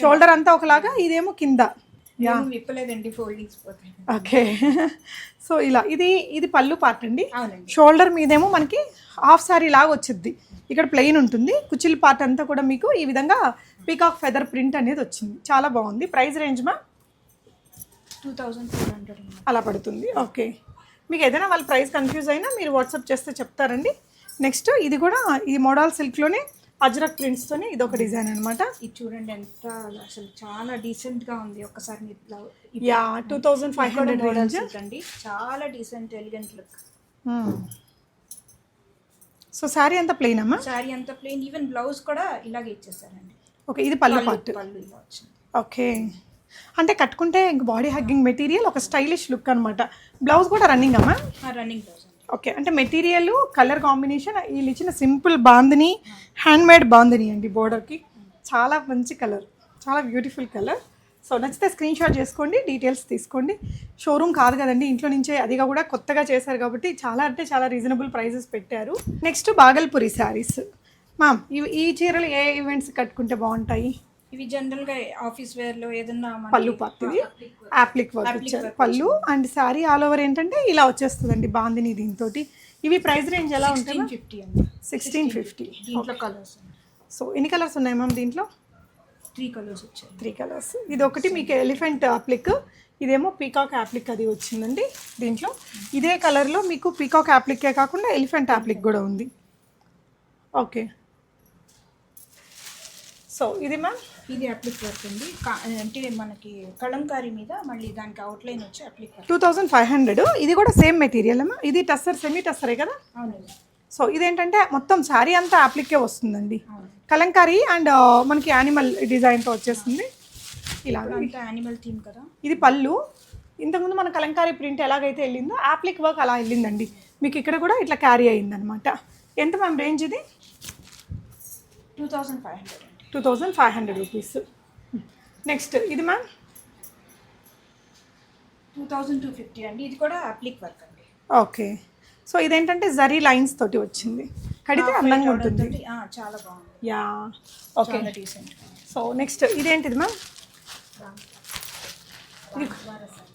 షోల్డర్ అంతా ఒకలాగా ఇదేమో కింద. విప్పలేదండి ఫోల్డింగ్స్ ఓకే. సో ఇలా ఇది ఇది పళ్ళు పార్ట్ అండి. షోల్డర్ మీదేమో మనకి హాఫ్ సారీ లాగా వచ్చింది ఇక్కడ ప్లెయిన్ ఉంటుంది. కుచిల్ పార్ట్ అంతా కూడా మీకు ఈ విధంగా పీకాక్ ఫెదర్ ప్రింట్ అనేది వచ్చింది. చాలా బాగుంది. ప్రైస్ రేంజ్ మా? టూ థౌజండ్ ఫోర్ హండ్రెడ్ అలా పడుతుంది. ఓకే. మీకు ఏదైనా వాళ్ళ ప్రైస్ కన్ఫ్యూజ్ అయినా మీరు వాట్సాప్ చేస్తే చెప్తారండి. నెక్స్ట్ ఇది కూడా ఈ మోడల్ సిల్క్లోనే అజ్రక్ ప్రింట్స్తోనే ఇది ఒక డిజైన్ అనమాట ఇది చూడండి ఎంత అసలు చాలా డీసెంట్గా ఉంది. ఒక్కసారి మీరు yeah two thousand five hundred range అండి. చాలా decent elegant look so sari అంతా ప్లెయిన్ అమ్మా? శారీ అంతా ప్లెయిన్ ఈవెన్ బ్లౌజ్ కూడా ఇలాగే ఇచ్చేసారండి. ఓకే ఇది పళ్ళు పార్ట్ పళ్ళు ఇలా వచ్చింది. ఓకే అంటే కట్టుకుంటే ఇంక బాడీ హగ్గింగ్ మెటీరియల్ ఒక స్టైలిష్ లుక్ అనమాట బ్లౌజ్ కూడా రన్నింగ్ అమ్మా రన్నింగ్ బ్లౌజ్ ఓకే అంటే మెటీరియల్ కలర్ కాంబినేషన్ వీళ్ళు ఇచ్చిన సింపుల్ బాందిని హ్యాండ్మేడ్ బాందిని అండి బోర్డర్కి చాలా మంచి కలర్ చాలా బ్యూటిఫుల్ కలర్ సో నచ్చితే స్క్రీన్ షాట్ చేసుకోండి డీటెయిల్స్ తీసుకోండి. షోరూమ్ కాదు కదండి ఇంట్లో నుంచే అదిగా కూడా కొత్తగా చేశారు కాబట్టి చాలా అంటే చాలా రీజనబుల్ ప్రైజెస్ పెట్టారు. నెక్స్ట్ బాగల్పురి శారీస్ మ్యామ్ ఈ చీరలు ఏ ఈవెంట్స్ కట్టుకుంటే బాగుంటాయి? ఇవి జనరల్గా ఆఫీస్ వేర్లో ఏదన్నా పళ్ళు పార్ట్ ఇది యాప్లిక్ వర్క్ వచ్చారు పళ్ళు అండ్ శారీ ఆల్ ఓవర్ ఏంటంటే ఇలా వచ్చేస్తుందండి బాందిని దీంతో ఇవి ప్రైస్ రేంజ్ ఎలా ఉంటాయి 1650 అండి. సిక్స్టీన్ ఫిఫ్టీ దీంట్లో కలర్స్ సో ఎన్ని కలర్స్ ఉన్నాయి మ్యామ్ దీంట్లో? త్రీ కలర్స్ వచ్చాయి. త్రీ కలర్స్ ఇది ఒకటి మీకు ఎలిఫెంట్ యాప్లిక్ ఇదేమో పీకాక్ యాప్లిక్ అది వచ్చిందండి దీంట్లో. ఇదే కలర్లో మీకు పీకాక్ యాప్లికే కాకుండా ఎలిఫెంట్ యాప్లిక్ కూడా ఉంది. ఓకే సో ఇది మ్యామ్ ఇది అప్లిక్ వర్క్ అండి అంటే మనకి కలంకారీ మీద మళ్ళీ దానికి అవుట్లైన్ వచ్చి applique work two thousand five hundred ఇది కూడా సేమ్ మెటీరియల్ అమ్మా ఇది టస్సర్ సెమీ టస్సరే కదా? అవునండి. సో ఇదేంటంటే మొత్తం శారీ అంతా యాప్లికే వస్తుందండి. కలంకారీ అండ్ మనకి యానిమల్ డిజైన్తో వచ్చేస్తుంది. ఇలా యానిమల్ థీమ్ కదా? ఇది పళ్ళు. ఇంతకుముందు మన కలంకారీ ప్రింట్ ఎలాగైతే వెళ్ళిందో యాప్లిక్ వర్క్ అలా వెళ్ళిందండి. మీకు ఇక్కడ కూడా ఇట్లా క్యారీ అయిందనమాట ఎంత మ్యామ్ రేంజ్ ఇది? Two thousand five hundred two thousand five hundred rupees. Next ఇది ma'am two thousand two fifty అండి. ఇది కూడా అప్లిక్ వర్క్ అండి. ఓకే. సో ఇదేంటంటే జరీ లైన్స్ తోటి వచ్చింది. కడితే అందంగా ఉంటుంది. చాలా బాగుంది. Yeah okay. సో నెక్స్ట్ ఇదేంటిది మ్యామ్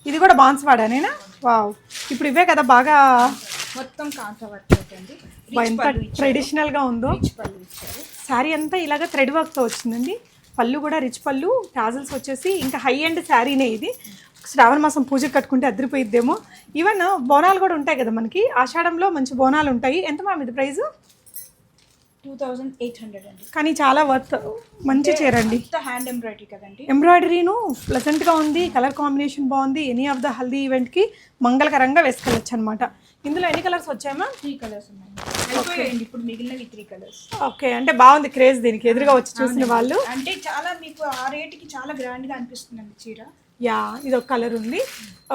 ఇది కూడా బాన్స్వాడానేనా? వావ్. ఇప్పుడు ఇవే కదా బాగా మొత్తం బా, ఎంత ట్రెడిషననల్గా ఉందో. శారీ అంతా ఇలాగ థ్రెడ్ వర్క్తో వచ్చిందండి. పళ్ళు కూడా రిచ్ పళ్ళు టాజల్స్ వచ్చేసి ఇంకా హై ఎండ్ శారీనే ఇది. శ్రావణ మాసం పూజకు కట్టుకుంటే అదిరిపోయిద్దేమో ఈవెన్ బోనాలు కూడా ఉంటాయి కదా మనకి. ఆషాఢంలో మంచి బోనాలు ఉంటాయి. ఎంత మ్యామ్ ఇది price? Two thousand eight hundred అండి. కానీ చాలా వర్త్ మంచి చీర అండి హ్యాండ్ ఎంబ్రాయిడరీ కదండి. ఎంబ్రాయిడరీను ప్లెజెంట్గా ఉంది కలర్ కాంబినేషన్ బాగుంది ఎనీ ఆఫ్ ద హల్దీ ఈవెంట్కి మంగళకరంగా వేసుకెళ్ళచ్చు అనమాట ఇందులో ఎన్ని కలర్స్ వచ్చాయి మ్యామ్ త్రీ కలర్స్ ఉన్నాయి. ఇప్పుడు మిగిలినవి త్రీ కలర్స్ ఓకే అంటే బాగుంది క్రేజ్ దీనికి ఎదురుగా వచ్చి చూసిన వాళ్ళు. అంటే చాలా మీకు ఆ రేటుకి చాలా గ్రాండ్గా అనిపిస్తుందండి చీర. యా ఇది ఒక కలర్ ఉంది.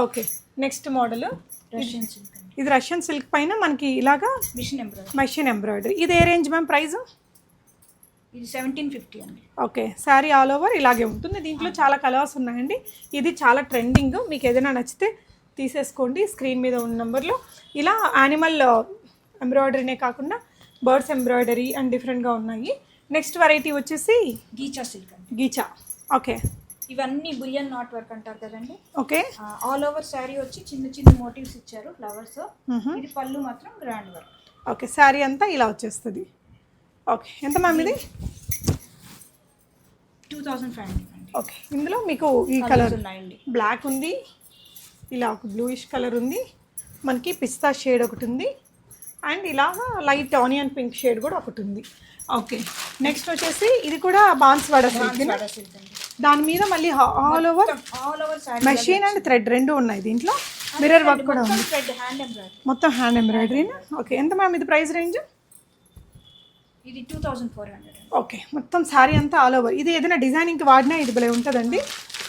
Okay next model Russian silk అండి. ఇది రష్యన్ సిల్క్ పైన మనకి ఇలాగా మిషన్ ఎంబ్రాయిడరీ మెషిన్ ఎంబ్రాయిడరీ ఇది ఏ రేంజ్ మ్యామ్ ప్రైస్ ఇది సెవెంటీన్ ఫిఫ్టీ అండి. ఓకే శారీ ఆల్ ఓవర్ ఇలాగే ఉంటుంది. దీంట్లో చాలా కలర్స్ ఉన్నాయండి. ఇది చాలా ట్రెండింగ్ మీకు ఏదైనా నచ్చితే తీసేసుకోండి స్క్రీన్ మీద ఉన్న నెంబర్లో ఇలా యానిమల్ ఎంబ్రాయిడరీనే కాకుండా బర్డ్స్ ఎంబ్రాయిడరీ అండ్ డిఫరెంట్గా ఉన్నాయి. నెక్స్ట్ వెరైటీ వచ్చేసి గీచా సిల్క్ గీచా ఓకే ఇవన్నీ బులియన్ నాట్ వర్క్ అంటారు కదండి. ఓకే. ఆల్ ఓవర్ శారీ వచ్చి చిన్న చిన్న మోటివ్స్ ఇచ్చారు ఫ్లవర్స్ ఇది పళ్ళు మాత్రం గ్రాండ్ వర్క్ ఓకే శారీ అంతా ఇలా వచ్చేస్తుంది. ఓకే ఎంత మ్యామ్ ఇది two thousand five hundred okay ఇందులో మీకు ఈ కలర్ ఉన్నాయండి. బ్లాక్ ఉంది ఇలా ఒక బ్లూయిష్ కలర్ ఉంది మనకి పిస్తా షేడ్ ఒకటి ఉంది అండ్ ఇలాగా లైట్ ఆనియన్ పింక్ షేడ్ కూడా ఒకటి ఉంది. ఓకే. నెక్స్ట్ వచ్చేసి ఇది కూడా బాన్స్వాడ సిల్క్ సిల్క్ దాని మీద మళ్ళీ all over all over machine and thread రెండు ఉన్నాయి దీంట్లో. మిర్రర్ వర్క్ కూడా ఉంది. థ్రెడ్ హ్యాండ్ ఎంబ్రాయిడరీ మొత్తం హ్యాండ్ ఎంబ్రాయిడరీనా ఓకే ఎంత మ్యామ్ ఇది ప్రైస్ రేంజ్? ఇది two thousand four hundred okay మొత్తం శారీ అంతా ఆల్ ఓవర్ ఇది ఏదైనా డిజైనింగ్కి వాడినా ఇది భలే ఉంటుందండి.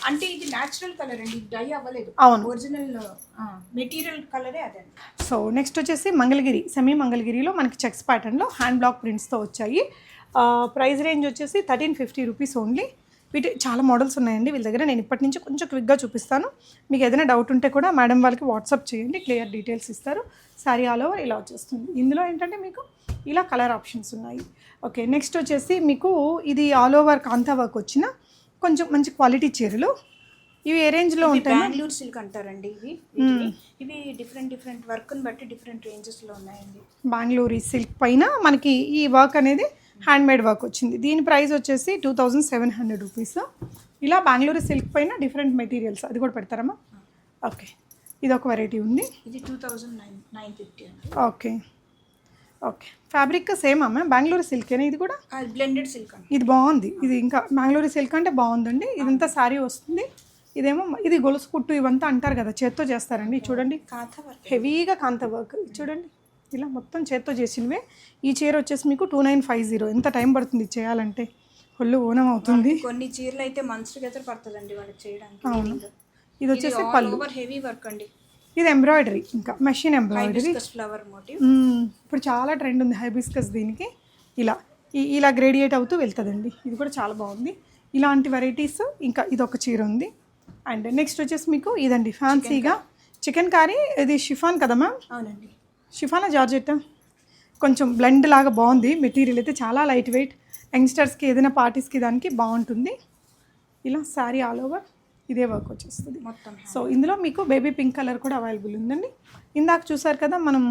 అంటే ఇది న్యాచురల్ కలర్ అండి డై అవ్వలేదు. అవును. ఒరిజినల్ మెటీరియల్ కలరే అదండి. సో నెక్స్ట్ వచ్చేసి మంగళగిరి సెమీ మంగళగిరిలో మనకి చెక్స్ ప్యాటర్న్లో హ్యాండ్ బ్లాక్ ప్రింట్స్తో వచ్చాయి. ప్రైస్ రేంజ్ వచ్చేసి థర్టీన్ ఫిఫ్టీ రూపీస్ ఓన్లీ వీటి చాలా మోడల్స్ ఉన్నాయండి వీళ్ళ దగ్గర నేను ఇప్పటి నుంచి కొంచెం క్విక్గా చూపిస్తాను. మీకు ఏదైనా డౌట్ ఉంటే కూడా మేడం వాళ్ళకి వాట్సాప్ చేయండి క్లియర్ డీటెయిల్స్ ఇస్తారు. శారీ ఆల్ ఓవర్ ఇలా వచ్చేస్తుంది. ఇందులో ఏంటంటే మీకు ఇలా కలర్ ఆప్షన్స్ ఉన్నాయి. ఓకే నెక్స్ట్ వచ్చేసి మీకు ఇది ఆల్ ఓవర్ కాంతా వర్క్ వచ్చిన కొంచెం మంచి క్వాలిటీ చీరలు. ఇవి ఏ రేంజ్లో ఉంటాయి బెంగళూరు సిల్క్ అంటారండి ఇవి. వీటిని. ఇవి డిఫరెంట్ డిఫరెంట్ వర్క్ని బట్టి డిఫరెంట్ రేంజెస్లో ఉన్నాయండి. బెంగళూరు సిల్క్ పైన మనకి ఈ వర్క్ అనేది హ్యాండ్ మేడ్ వర్క్ వచ్చింది. దీని ప్రైస్ వచ్చేసి two thousand seven hundred rupees. ఇలా బెంగళూరు సిల్క్ పైన డిఫరెంట్ మెటీరియల్స్ అది కూడా పెడతారమ్మా ఓకే ఇది ఒక వెరైటీ ఉంది. ఇది two thousand nine nine fifty okay. Okay. Fabric same అమ్మా బెంగళూరు సిల్కేనా ఇది కూడా? బ్లెండెడ్ సిల్క్ ఇది బాగుంది. ఇది ఇంకా బెంగళూరు సిల్క్ అంటే బాగుందండి. ఇదంతా శారీ వస్తుంది. ఇదేమో ఇది గొలుసు కుట్టు ఇవంతా అంటారు కదా చేత్తో చేస్తారండి. చూడండి. కాథ వర్క్ హెవీగా కాంత వర్క్ చూడండి. ఇలా మొత్తం చేత్తో చేసినవే. ఈ చీర వచ్చేసి మీకు టూ నైన్ ఫైవ్ జీరో ఎంత టైం పడుతుంది చేయాలంటే? ఒళ్ళు ఓనం అవుతుంది. కొన్ని చీరలు అయితే మంత్స్ టుగెదర్ పడుతుందండి వాళ్ళకి చేయడానికి. అవును. ఇది వచ్చేసి పళ్ళు. ఓవర్ హెవీ వర్క్ అండి. ఇది ఎంబ్రాయిడరీ ఇంకా మెషిన్ ఎంబ్రాయిడరీ ఫ్లవర్ మోటివ్ ఇప్పుడు చాలా ట్రెండ్ ఉంది హైబిస్కస్ దీనికి. ఇలా ఈ- ఇలా గ్రేడియేట్ అవుతూ వెళ్తుందండి. ఇది కూడా చాలా బాగుంది. ఇలాంటి వెరైటీస్ ఇంకా ఇది ఒక చీర ఉంది. అండ్ నెక్స్ట్ వచ్చేసి మీకు ఇదండి ఫ్యాన్సీగా చికెన్ కర్రీ ఇది షిఫాన్ కదా మ్యామ్ అవునండి. షిఫానా జార్జెట్? కొంచెం బ్లెండ్ లాగా బాగుంది. మెటీరియల్ అయితే చాలా లైట్ వెయిట్ యంగ్స్టర్స్కి ఏదైనా పార్టీస్కి దానికి బాగుంటుంది. ఇలా శారీ ఆల్ ఓవర్ ఇదే వర్క్ వచ్చేస్తుంది. మొత్తం సో ఇందులో మీకు బేబీ పింక్ కలర్ కూడా అవైలబుల్ ఉందండి. ఇందాక చూసారు కదా మనం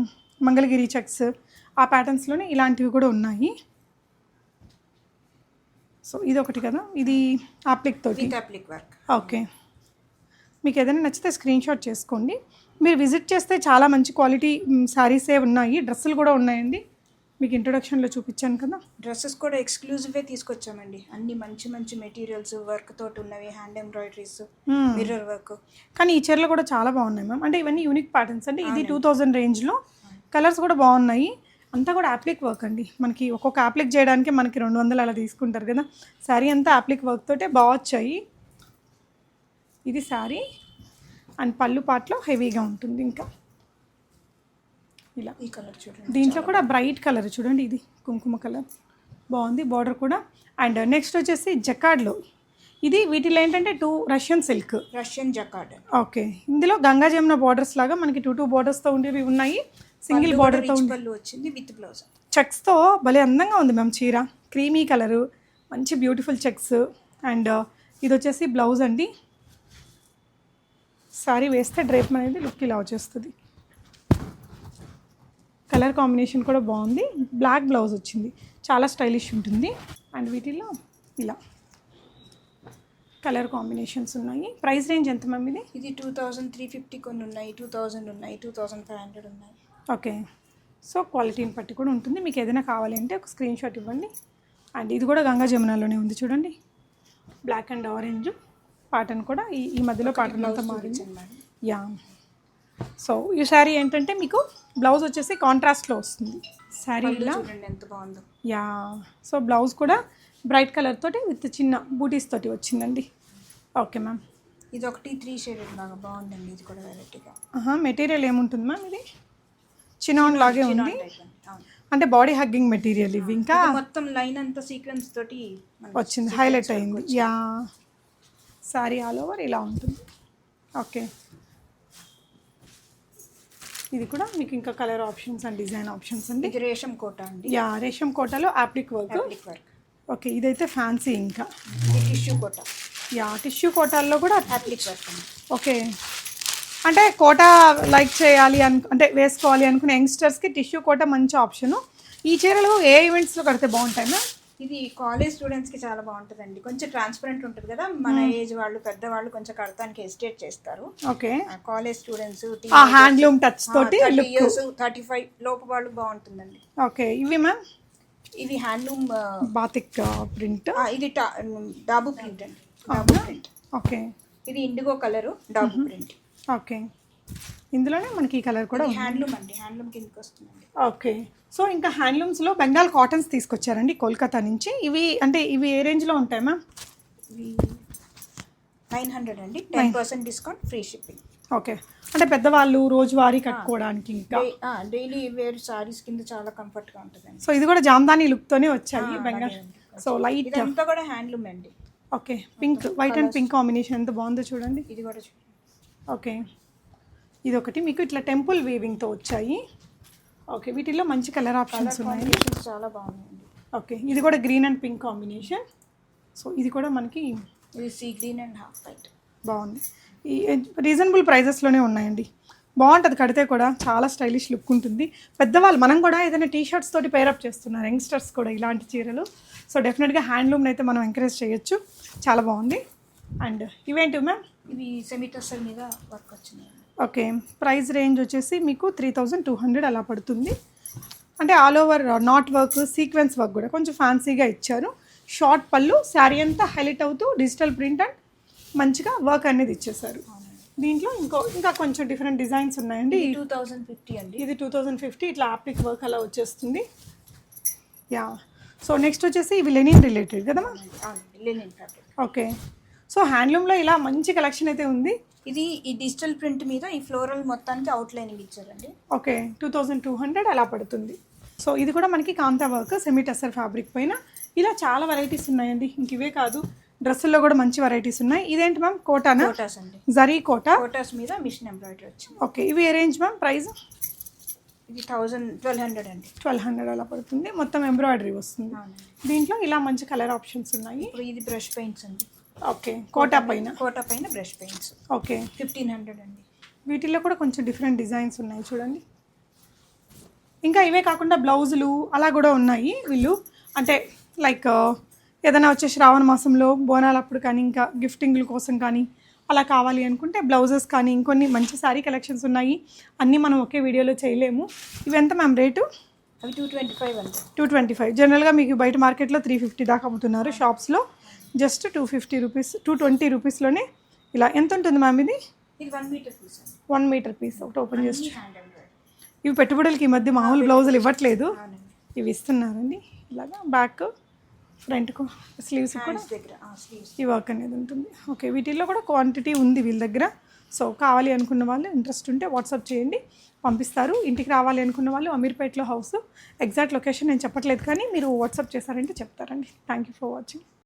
మంగళగిరి చెక్స్ ఆ ప్యాటర్న్స్లోనే ఇలాంటివి కూడా ఉన్నాయి. సో ఇది ఒకటి కదా ఇది ఆప్లిక్ తోటి. విత్ అప్లిక్ వర్క్ ఓకే మీకు ఏదైనా నచ్చితే స్క్రీన్ షాట్ చేసుకోండి. మీరు విజిట్ చేస్తే చాలా మంచి క్వాలిటీ శారీసే ఉన్నాయి డ్రెస్సులు కూడా ఉన్నాయండి. మీకు ఇంట్రొడక్షన్లో చూపించాను కదా? డ్రెస్సెస్ కూడా ఎక్స్క్లూజివే తీసుకొచ్చామండి. అన్ని మంచి మంచి మెటీరియల్స్ వర్క్ తోటి ఉన్నవి హ్యాండ్ ఎంబ్రాయిడరీస్. మిర్రర్ వర్క్ కానీ ఈ చీరలు కూడా చాలా బాగున్నాయి మ్యామ్ అంటే ఇవన్నీ యూనిక్ ప్యాటర్న్స్ అండి ఇది టూ థౌజండ్ రేంజ్లో కలర్స్ కూడా బాగున్నాయి. అంతా కూడా యాప్లిక్ వర్క్ అండి. మనకి ఒక్కొక్క యాప్లిక్ చేయడానికి మనకి రెండు వందలు అలా తీసుకుంటారు కదా? శారీ అంతా యాప్లిక్ వర్క్ తోటే బాగా వచ్చాయి. ఇది శారీ అండ్ పళ్ళు పాటలో హెవీగా ఉంటుంది ఇంకా. ఇలా. ఈ కలర్ చూడండి. దీంట్లో కూడా బ్రైట్ కలర్ చూడండి ఇది కుంకుమ కలర్. బాగుంది బార్డర్ కూడా. అండ్ నెక్స్ట్ వచ్చేసి జకాడ్లో. ఇది వీటిలో ఏంటంటే two Russian silk. Russian jacquard okay. ఇందులో గంగా జమున బార్డర్స్ లాగా మనకి టూ టూ బార్డర్స్తో ఉండేవి ఉన్నాయి. సింగిల్ బార్డర్తో వచ్చింది విత్ బ్లౌజ్. చెక్స్తో భలే అందంగా ఉంది మ్యామ్ చీర. క్రీమీ కలరు మంచి బ్యూటిఫుల్ చెక్స్. అండ్ ఇది వచ్చేసి బ్లౌజ్ అండి. సారీ వేస్తే డ్రేప్ అనేది లుక్ ఇలా వచ్చేస్తుంది. కలర్ కాంబినేషన్ కూడా బాగుంది. బ్లాక్ బ్లౌజ్ వచ్చింది. చాలా స్టైలిష్ ఉంటుంది. అండ్ వీటిలో ఇలా కలర్ కాంబినేషన్స్ ఉన్నాయి. ప్రైస్ రేంజ్ ఎంత మ్యామ్ ఇది? ఇది టూ థౌజండ్ త్రీ ఫిఫ్టీ కొన్ని ఉన్నాయి. టూ థౌజండ్ ఉన్నాయి. టూ థౌజండ్ ఫైవ్ హండ్రెడ్ ఉన్నాయి. ఓకే. సో క్వాలిటీని బట్టి కూడా ఉంటుంది. మీకు ఏదైనా కావాలి అంటే ఒక స్క్రీన్ షాట్ ఇవ్వండి. అండ్ ఇది కూడా గంగా జమునాలోనే ఉంది చూడండి. బ్లాక్ అండ్ ఆరెంజ్ పాటర్న్ కూడా ఈ ఈ మధ్యలో పాటర్న్ అంతా మారింది. యా సో ఈ శారీ ఏంటంటే మీకు బ్లౌజ్ వచ్చేసి కాంట్రాస్ట్లో వస్తుంది. శారీ ఇలా ఎంత బాగుందో. యా సో బ్లౌజ్ కూడా బ్రైట్ కలర్ తోటి విత్ చిన్న బూటీస్ తోటి వచ్చిందండి. ఓకే మ్యామ్ ఇది ఒకటి త్రీ షేడెడ్ లాగా బాగుందండి ఇది కూడా వెరైటీగా ఆహా మెటీరియల్ ఏముంటుంది మ్యామ్ ఇది? చినాన్ లాగే ఉంది. అంటే బాడీ హగ్గింగ్ మెటీరియల్ ఇవి ఇంకా మొత్తం లైన్ అంతా సీక్వెన్స్ తోటి వచ్చింది హైలైట్ అయింది. యా సారీ ఆల్ ఓవర్ ఇలా ఉంటుంది. ఓకే ఇది కూడా మీకు ఇంకా colour options and design options అండి. ఇది రేషం కోట అండి. యా రేషం కోటలో యాప్లిక్ వర్క్ వర్క్ ఓకే ఇదైతే ఫ్యాన్సీ ఇంకా. ఇది టిష్యూ కోట. యా టిష్యూ కోటాల్లో కూడా అప్లిక్ వర్క్ ఓకే. అంటే కోట లైక్ చేయాలి అను అంటే వేసుకోవాలి అనుకునే యంగ్స్టర్స్కి టిష్యూ కోట మంచి ఆప్షను ఈ చీరలు ఏ ఈవెంట్స్లో కడితే బాగుంటాయి మ్యామ్? ఇది కాలేజ్ స్టూడెంట్స్కి చాలా బాగుంటుందండి. కొంచెం ట్రాన్స్పరెంట్ ఉంటుంది కదా? మన ఏజ్ వాళ్ళు పెద్దవాళ్ళు కొంచెం కడతానికి హెసిటేట్ చేస్తారు. Okay college students handloom touch తోటి ఇయర్స్ థర్టీ ఫైవ్ లోపు వాళ్ళు బాగుంటుందండి. ఓకే ఇవి మ్యామ్ ఇవి హ్యాండ్లూమ్ బాతిక్ ప్రింట్ ఇది డాబు ప్రింట్ అండి. డాబు ప్రింట్ ఓకే ఇది indigo colour dabu print okay ఇందులోనే మనకి ఈ కలర్ కూడా హ్యాండ్లూమ్ అండి హ్యాండ్లూమ్ కిందకి వస్తుందండి. ఓకే. సో ఇంకా హ్యాండ్లూమ్స్లో బెంగాల్ కాటన్స్ తీసుకొచ్చారండి కోల్కతా నుంచి. ఇవి అంటే ఇవి ఏ రేంజ్లో ఉంటాయి మ్యామ్? ఇవి నైన్ హండ్రెడ్ అండి. Ten percent discount free shipping. Okay. అంటే పెద్దవాళ్ళు రోజువారీ కట్టుకోవడానికి ఇంకా. డైలీ వేర్ సారీస్ కింద చాలా కంఫర్ట్గా ఉంటుందండి. సో ఇది కూడా జామ్దాని లుక్తోనే వచ్చాయి బెంగాల్. So light. ఇదంతా కూడా హ్యాండ్లూమ్ అండి. Okay. Pink white and pink combination ఎంత బాగుందో చూడండి. ఇది కూడా ఓకే. ఇది ఒకటి మీకు ఇట్లా టెంపుల్ వీవింగ్తో వచ్చాయి. ఓకే వీటిల్లో మంచి కలర్ ఆప్షన్స్ ఉన్నాయి. చాలా బాగున్నాయండి. ఓకే ఇది కూడా green and pink combination so ఇది కూడా మనకి ఇది sea green and half white. బాగుంది. ఈ రీజనబుల్ ప్రైజెస్లోనే ఉన్నాయండి. బాగుంటుంది కడితే కూడా చాలా స్టైలిష్ లుక్ ఉంటుంది. పెద్దవాళ్ళు మనం కూడా ఏదైనా టీ షర్ట్స్ తోటి పేరప్ చేస్తున్నారు యంగ్స్టర్స్ కూడా ఇలాంటి చీరలు. సో డెఫినెట్గా హ్యాండ్లూమ్ని అయితే మనం ఎంకరేజ్ చేయొచ్చు. చాలా బాగుంది. అండ్ ఇవేంటి మ్యామ్ ఇవి సెమీ టస్సర్ మీద వర్క్ వచ్చినాయి. ఓకే ప్రైస్ రేంజ్ వచ్చేసి మీకు త్రీ థౌజండ్ టూ హండ్రెడ్ అలా పడుతుంది. అంటే all over knot work sequence work కూడా కొంచెం ఫ్యాన్సీగా ఇచ్చారు. షార్ట్ పళ్ళు శారీ అంతా హైలైట్ అవుతూ డిజిటల్ ప్రింట్ అండ్ మంచిగా వర్క్ అనేది ఇచ్చేసారు దీంట్లో ఇంకో ఇంకా కొంచెం డిఫరెంట్ డిజైన్స్ ఉన్నాయండి. టూ థౌజండ్ ఫిఫ్టీ అండి. ఇది టూ థౌజండ్ ఫిఫ్టీ ఇట్లా ఆప్టిక్ వర్క్ అలా వచ్చేస్తుంది. యా సో నెక్స్ట్ వచ్చేసి ఇవి లెనిన్ రిలేటెడ్ కదా లెనిన్ ఓకే సో హ్యాండ్లూమ్లో ఇలా మంచి కలెక్షన్ అయితే ఉంది. ఇది ఈ డిజిటల్ ప్రింట్ మీద ఈ ఫ్లోరల్ మొత్తానికి అవుట్ లైనింగ్ ఇచ్చారండి. Okay two thousand two hundred అలా పడుతుంది. సో ఇది కూడా మనకి kantha work semi tussar fabric పైన. ఇలా చాలా వెరైటీస్ ఉన్నాయండి. ఇంక ఇవే కాదు డ్రెస్సుల్లో కూడా మంచి వెరైటీస్ ఉన్నాయి. ఇదేంటి మ్యామ్ కోటానా? కోటాస్ అండి. జరీ కోట? కోటాస్ మీద మిషన్ ఎంబ్రాయిడరీ వచ్చింది ఓకే ఇవి ఏ రేంజ్ మ్యామ్ ప్రైస్? ఇది థౌజండ్ ట్వెల్వ్ హండ్రెడ్ అండి. ట్వెల్వ్ హండ్రెడ్ అలా పడుతుంది. మొత్తం ఎంబ్రాయిడరీ వస్తుంది. దీంట్లో ఇలా మంచి కలర్ ఆప్షన్స్ ఉన్నాయి. ఇప్పుడు ఇది బ్రష్ పెయింట్స్ అండి. ఓకే కోటా పైన? కోటా పైన brush paints. Okay. Fifteen hundred అండి. వీటిల్లో కూడా కొంచెం డిఫరెంట్ డిజైన్స్ ఉన్నాయి చూడండి. ఇంకా ఇవే కాకుండా బ్లౌజులు అలా కూడా ఉన్నాయి వీళ్ళు. అంటే లైక్ ఏదైనా వచ్చే శ్రావణ మాసంలో బోనాలప్పుడు కానీ ఇంకా గిఫ్టింగ్ల కోసం కానీ అలా కావాలి అనుకుంటే బ్లౌజెస్ కానీ ఇంకొన్ని మంచి శారీ కలెక్షన్స్ ఉన్నాయి. అన్నీ మనం ఒకే వీడియోలో చేయలేము. ఇవి ఎంత మ్యామ్ రేటు? అవి టూ ట్వంటీ ఫైవ్ అండి. Two twenty five. జనరల్గా మీకు బయట మార్కెట్లో త్రీ ఫిఫ్టీ దాకా అమ్ముతున్నారు షాప్స్లో. Just two fifty rupees two twenty రూపీస్లోనే ఇలా ఎంత ఉంటుంది మ్యామ్ ఇది? వన్ మీటర్ పీస్ ఒకటి ఓపెన్ చేసి. ఇవి పెట్టుబడులకి ఈ మధ్య మామూలు బ్లౌజులు ఇవ్వట్లేదు. ఇవి ఇస్తున్నారండి. ఇలాగా బ్యాక్ ఫ్రంట్ స్లీవ్స్ కూడా ఈ వర్క్ అనేది ఉంటుంది. ఓకే వీటిల్లో కూడా క్వాంటిటీ ఉంది వీళ్ళ దగ్గర. సో కావాలి అనుకున్న వాళ్ళు ఇంట్రెస్ట్ ఉంటే వాట్సాప్ చేయండి. పంపిస్తారు. ఇంటికి రావాలి అనుకున్న వాళ్ళు అమీర్పేట్లో హౌస్. ఎగ్జాక్ట్ లొకేషన్ నేను చెప్పట్లేదు కానీ మీరు వాట్సాప్ చేశారంటే చెప్తారండి. Thank you for watching